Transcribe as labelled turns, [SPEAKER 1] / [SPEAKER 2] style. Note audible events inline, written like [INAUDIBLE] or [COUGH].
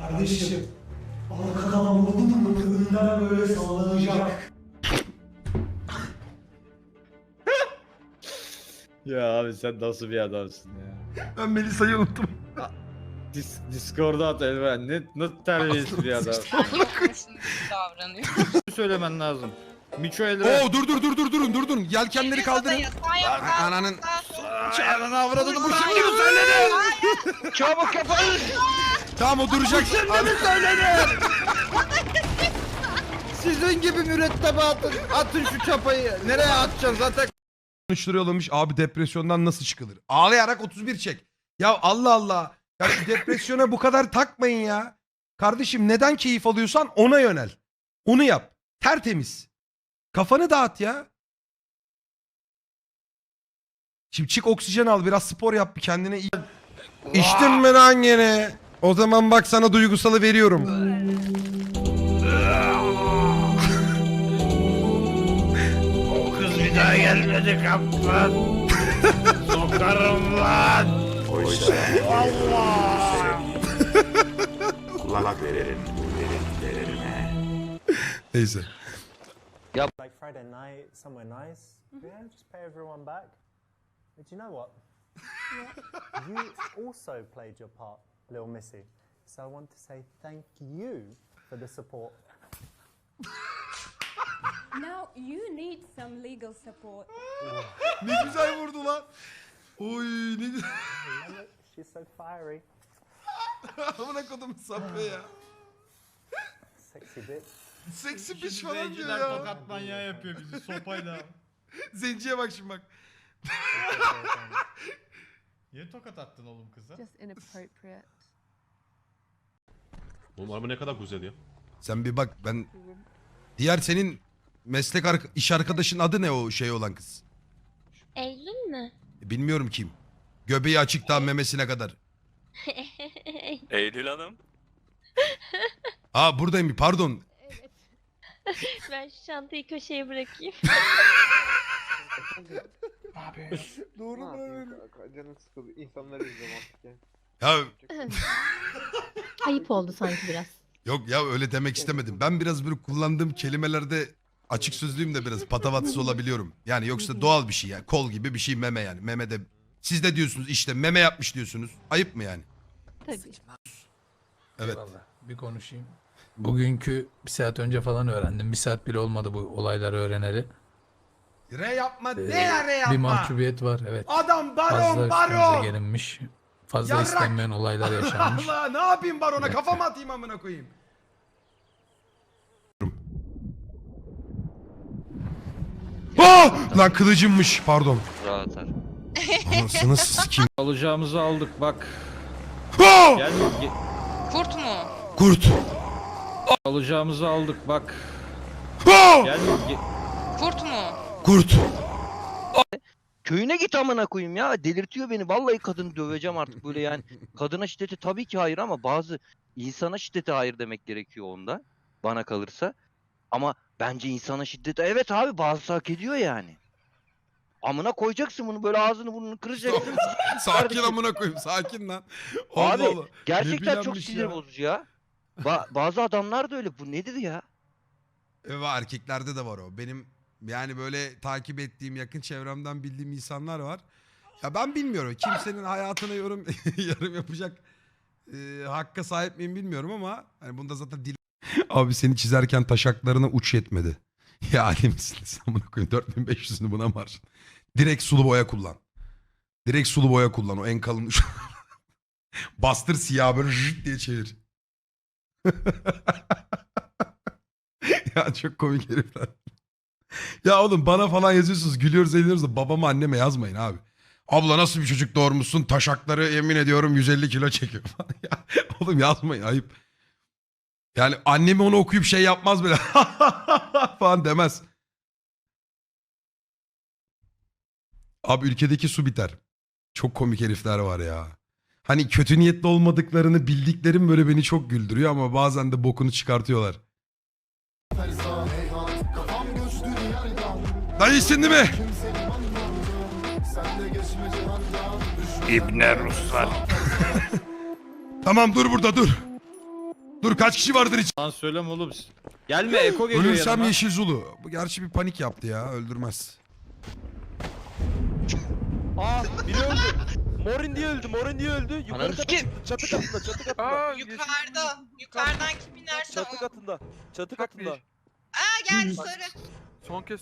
[SPEAKER 1] Kardeşim, arkadan vurdun mu önden böyle sallanacak.
[SPEAKER 2] Ya abi sen nasıl bir adamsın ya?
[SPEAKER 3] Ben Melisa'yı unuttum.
[SPEAKER 2] Dis Discord'a at Elven. Ne, ne terbiyesiz bir adam.
[SPEAKER 4] Gibi davranıyor.
[SPEAKER 2] Söylemen lazım. Miço Elven.
[SPEAKER 3] Oo dur dur dur dur durun dur durun. Yelkenleri kaldırın. Ananın
[SPEAKER 2] Çağrını avradını bu
[SPEAKER 3] şimdi mi söylenir?
[SPEAKER 2] Çabuk yapın.
[SPEAKER 3] Tamam o duracak. Abi,
[SPEAKER 2] söylenir? [LAUGHS] Sizin gibi mürettebatın. Atın şu çapayı. Nereye atacaksın zaten?
[SPEAKER 3] 13 lira yollamış. Abi depresyondan nasıl çıkılır? Ağlayarak 31 çek. Ya Allah Allah. Ya şu depresyona bu kadar takmayın ya. Kardeşim neden keyif alıyorsan ona yönel. Onu yap. Tertemiz. Kafanı dağıt ya. Şimdi çık oksijen al biraz spor yap bir kendine iyi. İçtin mi lan gene? O zaman bak sana duygusalı veriyorum.
[SPEAKER 2] O kız bir daha gelmedi kaptan. [LAUGHS] Sokarım lan.
[SPEAKER 5] Kulak verelim dediklerine.
[SPEAKER 3] Neyse.
[SPEAKER 6] like Friday night, somewhere nice. Yeah, just pay everyone back. But you know what? [LAUGHS] you also played your part, little Missy. So I want to say thank you for the support.
[SPEAKER 7] Now you need some legal support.
[SPEAKER 3] Ne güzel vurdu lan. Oy ne güzel. [LAUGHS]
[SPEAKER 6] She's so fiery,
[SPEAKER 3] Amına kodum sapı ya.
[SPEAKER 6] sexy bitch.
[SPEAKER 3] Seksi piş falan diyor ya.
[SPEAKER 2] manyağı yapıyor bizi sopayla.
[SPEAKER 3] Zenciye bak şimdi bak.
[SPEAKER 2] Niye tokat attın oğlum kıza?
[SPEAKER 7] Just inappropriate.
[SPEAKER 8] Oğlum araba ne kadar güzel ya.
[SPEAKER 3] Sen bir bak ben... Diğer senin meslek arka- iş arkadaşın adı ne o şey olan kız?
[SPEAKER 9] Eylül mü?
[SPEAKER 3] Bilmiyorum kim. Göbeği açık daha memesine kadar. [LAUGHS]
[SPEAKER 5] Eylül Hanım.
[SPEAKER 3] Aa buradayım pardon.
[SPEAKER 9] ben şu çantayı köşeye bırakayım. [LAUGHS]
[SPEAKER 10] Doğru mu? Canım sıkıldı. İnsanları izliyorum artık ya.
[SPEAKER 3] Ya [LAUGHS]
[SPEAKER 9] Ayıp oldu sanki biraz.
[SPEAKER 3] yok ya öyle demek istemedim. Ben biraz böyle kullandığım kelimelerde açık sözlüyüm de biraz patavatsız olabiliyorum. Yani yoksa doğal bir şey yani. Kol gibi bir şey meme yani. Meme de siz de diyorsunuz işte meme yapmış diyorsunuz. Ayıp mı yani?
[SPEAKER 9] Tabii.
[SPEAKER 3] Evet.
[SPEAKER 11] Eyvallah. Bir konuşayım. Bugünkü bir saat önce falan öğrendim. Bir saat bile olmadı bu olayları öğreneli.
[SPEAKER 3] Re yapma
[SPEAKER 11] Ee,
[SPEAKER 3] ne ya re
[SPEAKER 11] bir
[SPEAKER 3] yapma.
[SPEAKER 11] mahcubiyet var evet.
[SPEAKER 3] Adam
[SPEAKER 11] Fazla
[SPEAKER 3] baron
[SPEAKER 11] üstümüze
[SPEAKER 3] baron.
[SPEAKER 11] gelinmiş. Fazla
[SPEAKER 3] Yarrak!
[SPEAKER 11] istenmeyen olaylar yaşanmış. [LAUGHS]
[SPEAKER 3] Allah ne yapayım barona kafama atayım amına koyayım. Oh! Lan kılıcımmış pardon.
[SPEAKER 5] Rahat ol.
[SPEAKER 3] Anasını sikeyim. [LAUGHS]
[SPEAKER 2] Alacağımızı aldık bak.
[SPEAKER 3] Oh!
[SPEAKER 2] Gel ge-
[SPEAKER 4] Kurt mu?
[SPEAKER 3] Kurt.
[SPEAKER 2] alacağımızı aldık bak.
[SPEAKER 3] Oh!
[SPEAKER 2] Gel ge-
[SPEAKER 4] Kurt mu?
[SPEAKER 3] Kurt.
[SPEAKER 5] Köyüne git amına koyayım ya. Delirtiyor beni. Vallahi kadını döveceğim artık böyle yani. [LAUGHS] Kadına şiddeti tabii ki hayır ama bazı insana şiddete hayır demek gerekiyor onda. Bana kalırsa. Ama bence insana şiddete evet abi bazısı hak ediyor yani. Amına koyacaksın bunu böyle ağzını burnunu kıracaksın. [LAUGHS]
[SPEAKER 3] Sakin amına koyayım sakin lan. Allah
[SPEAKER 5] Abi
[SPEAKER 3] Allah.
[SPEAKER 5] gerçekten çok sinir
[SPEAKER 3] ya.
[SPEAKER 5] bozucu ya. Ba- bazı adamlar da öyle. Bu nedir ya?
[SPEAKER 3] Evet erkeklerde de var o. Benim yani böyle takip ettiğim yakın çevremden bildiğim insanlar var. Ya ben bilmiyorum. Kimsenin hayatına yorum [LAUGHS] yorum yapacak e, hakka sahip miyim bilmiyorum ama hani bunda zaten dil... [LAUGHS] Abi seni çizerken taşaklarına uç yetmedi. [LAUGHS] Ya Ali misin? Sen bunu koyun 4500'ünü buna harcadın? Direkt sulu boya kullan. Direkt sulu boya kullan o en kalın. Bastır siyah böyle jıt diye çevir. ya çok komik herifler. Ya oğlum bana falan yazıyorsunuz gülüyoruz eğleniyoruz da babama anneme yazmayın abi. Abla nasıl bir çocuk doğurmuşsun taşakları yemin ediyorum 150 kilo çekiyor falan. [LAUGHS] ya, oğlum yazmayın ayıp. Yani annemi onu okuyup şey yapmaz bile [LAUGHS] falan demez. Abi ülkedeki su biter. Çok komik herifler var ya. Hani kötü niyetli olmadıklarını bildiklerim böyle beni çok güldürüyor ama bazen de bokunu çıkartıyorlar. Dayı değil mi?
[SPEAKER 2] İbne Ruslar.
[SPEAKER 3] Tamam dur burada dur. Dur kaç kişi vardır hiç?
[SPEAKER 2] Lan söyleme oğlum. Gelme Eko geliyor
[SPEAKER 3] Ölürsem
[SPEAKER 2] yanıma.
[SPEAKER 3] Yeşil Zulu. Bu gerçi bir panik yaptı ya. Öldürmez.
[SPEAKER 8] Aa biri öldü. Morin diye öldü. Morin diye öldü. Yukarı
[SPEAKER 5] sikeyim.
[SPEAKER 8] çıktı. Çatı katında. Çatı [LAUGHS] katında.
[SPEAKER 12] Yukarıda. Yukarıdan kim inerse
[SPEAKER 8] Çatı
[SPEAKER 12] o.
[SPEAKER 8] katında. Çatı katında.
[SPEAKER 12] Aa geldi sarı.
[SPEAKER 8] Son kez